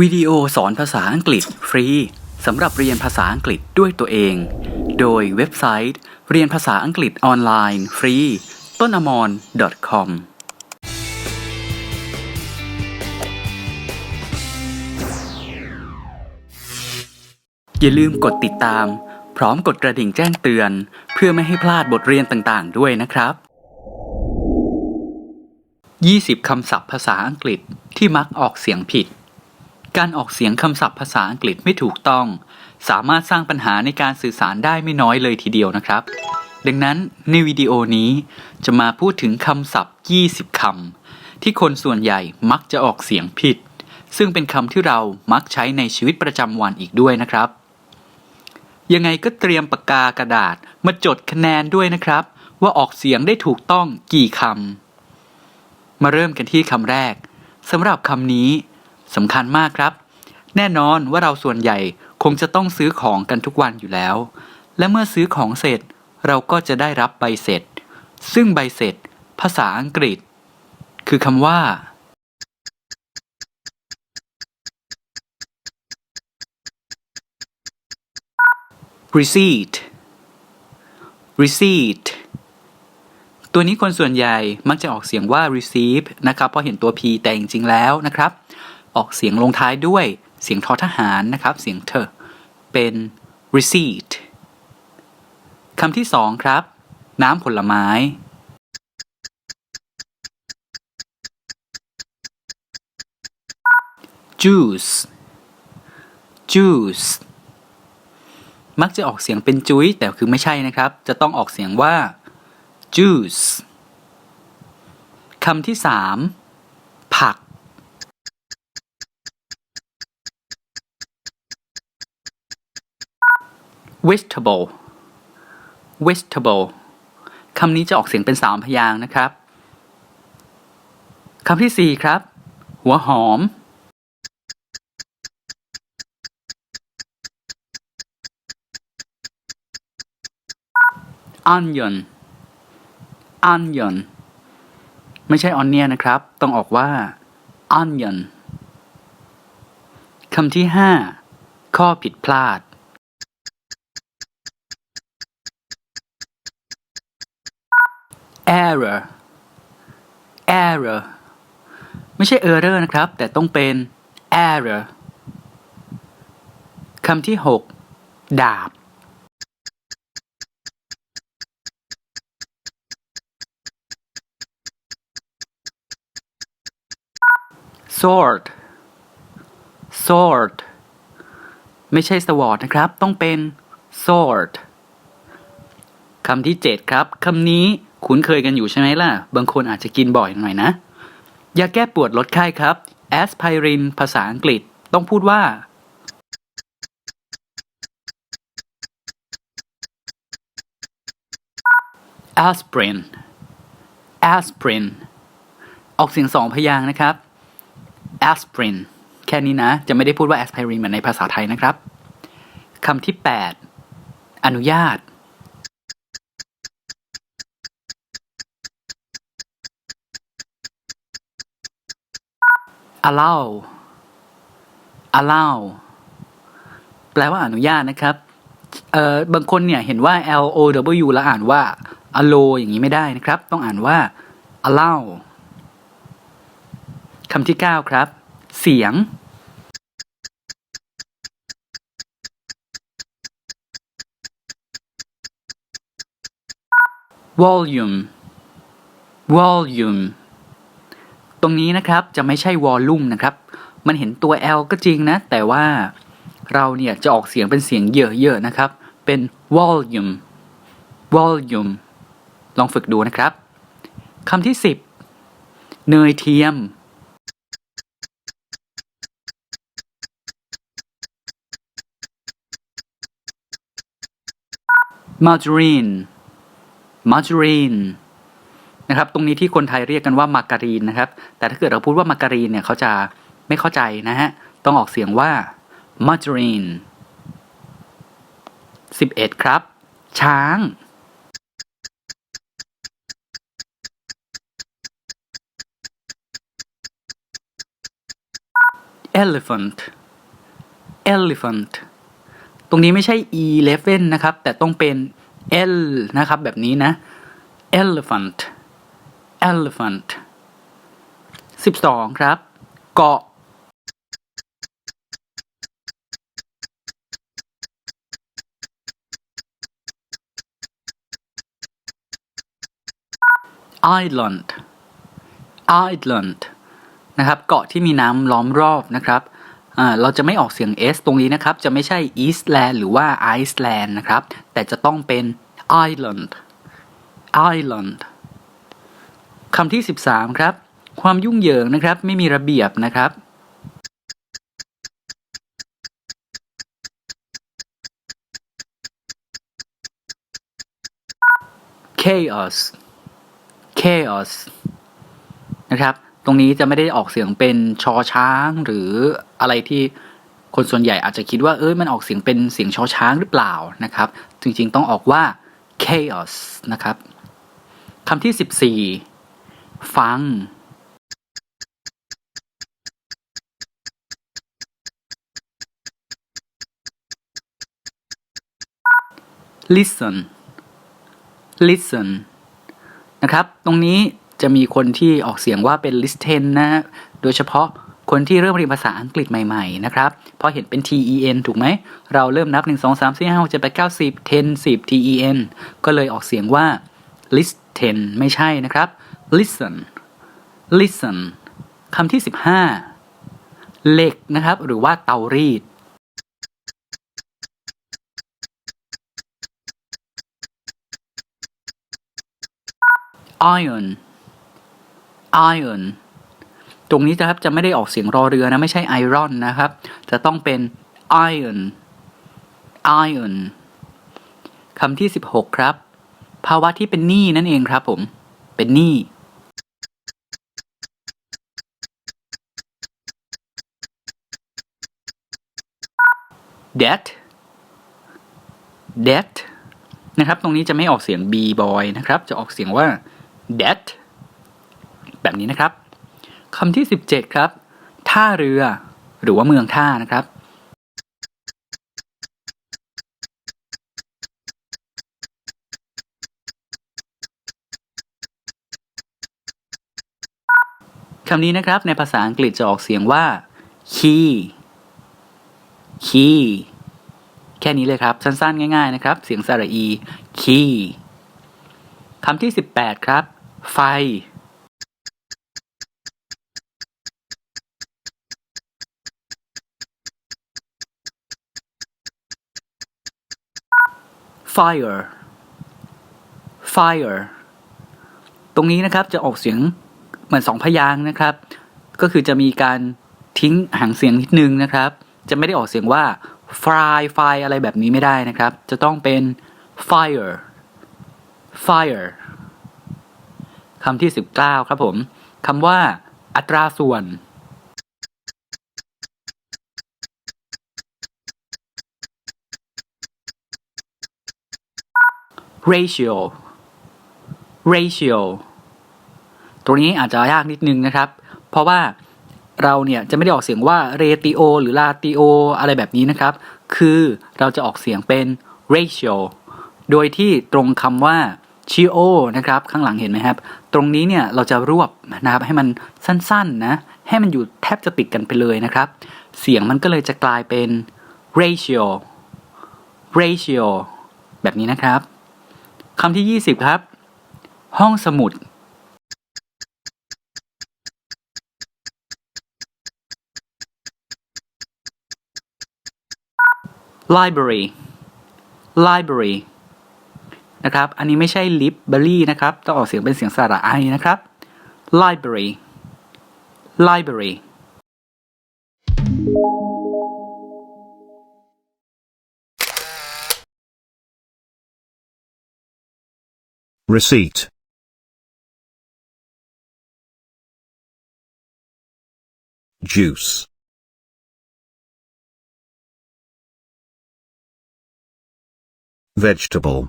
วิดีโอสอนภาษาอังกฤษฟรีสำหรับเรียนภาษาอังกฤษด้วยตัวเอง โดยเว็บไซต์ เรียนภาษาอังกฤษออนไลน์ฟรีต้นอมร .com อย่าลืมกดติดตาม พร้อมกดกระดิ่งแจ้งเตือน เพื่อไม่ให้พลาดบทเรียนต่างๆ ด้วยนะครับ 20 คำศัพท์ภาษาอังกฤษที่มักออกเสียงผิด การออกเสียงคำศัพท์ภาษาอังกฤษไม่ถูกต้อง สามารถสร้างปัญหาในการสื่อสารได้ไม่น้อยเลยทีเดียวนะครับ ดังนั้นในวิดีโอนี้จะมาพูดถึงคำศัพท์ 20 คำที่คนส่วนใหญ่มักจะออกเสียงผิด ซึ่งเป็นคำที่เรามักใช้ในชีวิตประจำวันอีกด้วยนะครับ ยังไงก็เตรียมปากกากระดาษมาจดคะแนนด้วยนะครับ ว่าออกเสียงได้ถูกต้องกี่คำมาเริ่มกันที่คำแรกสำหรับคำนี้ สำคัญมากครับ แน่นอนว่าเราส่วนใหญ่คงจะต้องซื้อของกันทุกวันอยู่แล้ว และเมื่อซื้อของเสร็จ เราก็จะได้รับใบเสร็จ ซึ่งใบเสร็จ ภาษาอังกฤษ คือคำว่า receipt receipt ตัวนี้คนส่วนใหญ่มักจะออกเสียงว่า receive นะครับเพราะเห็นตัว p แต่จริงๆแล้วนะครับ ออกเสียงลงท้ายด้วยเสียงทอทหารนะครับ เสียงเธอเป็น receipt คำที่สองครับ น้ำผลไม้ juice juice มักจะออกเสียงเป็นจุ้ยแต่คือไม่ใช่นะครับ จะต้องออกเสียงว่า juice คำที่สาม vegetable vegetable คำนี้จะออกเสียงเป็นสามพยางค์นะครับคำที่สี่ครับ หัวหอม onion onion ไม่ใช่ onion นะครับ ต้องออกว่า onion คำที่ห้าข้อผิดพลาด error error ไม่ใช่ error นะครับ แต่ต้องเป็น error คำที่หกดาบ sword sword ไม่ใช่ sword นะครับ ต้องเป็น sword คำที่ 7 ครับ คำนี้ คุ้นเคยกันอยู่ใช่ไหมล่ะ บางคนอาจจะกินบ่อยหน่อยนะ ยาแก้ปวดลดไข้ครับ aspirin ภาษาอังกฤษต้องพูดว่า aspirin aspirin ออกเสียงสองพยางค์นะครับ aspirin แค่นี้นะ จะไม่ได้พูดว่า aspirin เหมือนในภาษาไทยนะครับคำที่ 8 อนุญาต allow allow แปลว่าอนุญาตนะครับ เอ่อ บางคนเนี่ยเห็นว่า L O W แล้วอ่านว่า allow อย่างนี้ไม่ได้นะครับ ต้องอ่านว่า allow คำที่ 9 ครับ เสียง volume volume ตรงนี้นะครับจะไม่ใช่ volume นะครับ มันเห็นตัว L ก็จริงนะ แต่ว่าเราเนี่ยจะออกเสียงเป็นเสียงเยอะๆนะครับ เป็น volume volume ลองฝึกดูนะครับคำที่ 10 เนยเทียม margarine margarine นะครับตรงนี้ที่คนไทยเรียกกันว่ามาการีนนะครับแต่ถ้าเกิดเราพูดว่ามาการีนเนี่ยเขาจะไม่เข้าใจนะฮะต้องออกเสียงว่า margarine 11 ครับ ช้าง elephant elephant ตรงนี้ไม่ใช่ eleven นะครับ แต่ต้องเป็น l นะครับ แบบนี้นะ elephant elephant สิบสองครับ เกาะ island island นะครับ เกาะที่มีน้ำล้อมรอบนะครับ เราจะไม่ออกเสียง s ตรงนี้นะครับ จะไม่ใช่ Eastland หรือว่า Iceland นะครับ แต่จะต้องเป็น island island คำที่ 13 ครับ ความยุ่งเหยิงนะครับ ไม่มีระเบียบนะครับ chaos chaos นะครับ ตรงนี้จะไม่ได้ออกเสียงเป็นชอช้างหรืออะไรที่คนส่วนใหญ่อาจจะคิดว่าเอ้ยมันออกเสียงเป็นเสียงชอช้างหรือเปล่านะครับ จริงๆต้องออกว่า chaos นะครับคำที่14 ฟัง listen listen นะครับ ตรงนี้จะมีคนที่ออกเสียงว่าเป็น listen นะโดยเฉพาะคนที่เริ่มเรียนภาษาอังกฤษใหม่ๆ นะครับพอเห็นเป็น ten ถูกไหม เราเริ่มนับ 1 2 3 4 5 6 7 8 9 10 10 10 ten ก็เลยออกเสียงว่า listen ไม่ใช่นะครับ listen listen คำที่ 15 เหล็กนะครับ หรือว่าเตารีด iron iron ตรงนี้นะครับจะไม่ได้ออกเสียงรอเรือนะ ไม่ใช่ iron นะครับ จะต้องเป็น iron iron คำที่ 16 ครับ ภาวะที่เป็นหนี้นั่นเองครับผม เป็นหนี้ debt debt นะครับ ตรงนี้จะไม่ออกเสียง b boy นะครับ จะออกเสียงว่า debt แบบนี้นะครับคำที่ 17 ครับ ท่าเรือ หรือว่าเมืองท่านะครับคำนี้นะครับในภาษาอังกฤษจะออกเสียงว่า key key แค่นี้เลยครับ สั้นๆ ง่าย ๆ นะครับ เสียงสระอี key คำที่ 18 ครับ ไฟ fire fire ตรงนี้นะครับจะออกเสียงเหมือนสองพยางค์นะครับ ก็คือจะมีการทิ้งหางเสียงนิดนึงนะครับ จะไม่ได้ออกเสียงว่า fry fire อะไรแบบนี้ไม่ได้นะครับ จะต้องเป็น fire fire คำที่ 19 ครับผมคำว่าอัตราส่วน ratio ratio ตรงนี้อาจจะยากนิดนึงนะครับ เพราะว่า เราเนี่ยจะไม่ได้ออกเสียงว่า ratio หรือ ratio อะไรแบบนี้นะครับ คือเราจะออกเสียงเป็น ratio โดยที่ตรงคำว่า chio นะครับ ข้างหลังเห็นไหมครับ ตรงนี้เนี่ยเราจะรวบนะครับให้มันสั้นๆนะ ให้มันอยู่แทบจะติดกันไปเลยนะครับ เสียงมันก็เลยจะกลายเป็น ratio ratio แบบนี้นะครับคำที่ 20 ครับ ห้องสมุด library library นะครับ อันนี้ไม่ใช่ library นะครับ ต้องออกเสียงเป็นเสียงสระไอนะครับ library library Receipt. Juice. Vegetable.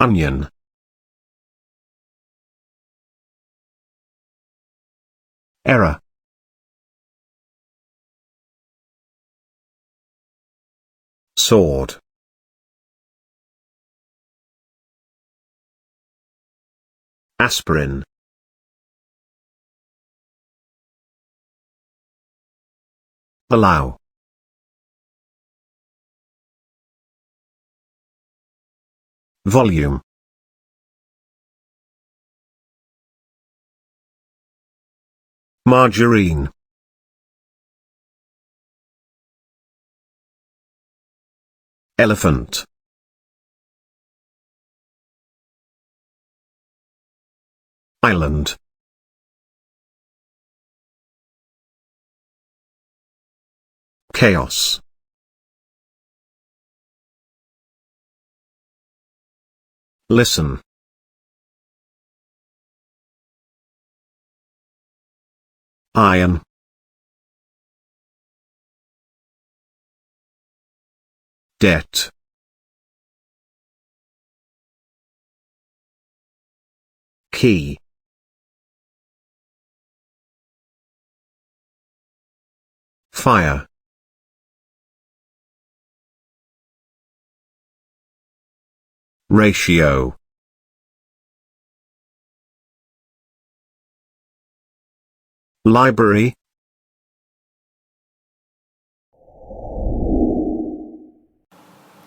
Onion. Error. Sword. Aspirin. Allow. Volume. Margarine. Elephant. Island. Chaos. Listen. Iron. Debt. Key. Fire. Ratio. Library.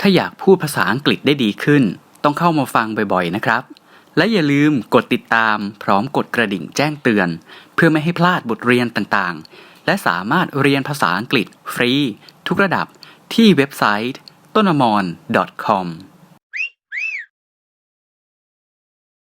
ถ้าอยากพูดภาษาอังกฤษได้ดีขึ้น ต้องเข้ามาฟังบ่อยๆนะครับ และอย่าลืมกดติดตามพร้อมกดกระดิ่งแจ้งเตือน เพื่อไม่ให้พลาดบทเรียนต่างๆ และสามารถเรียนภาษาอังกฤษฟรี ทุกระดับที่เว็บไซต์ต้นมอน .com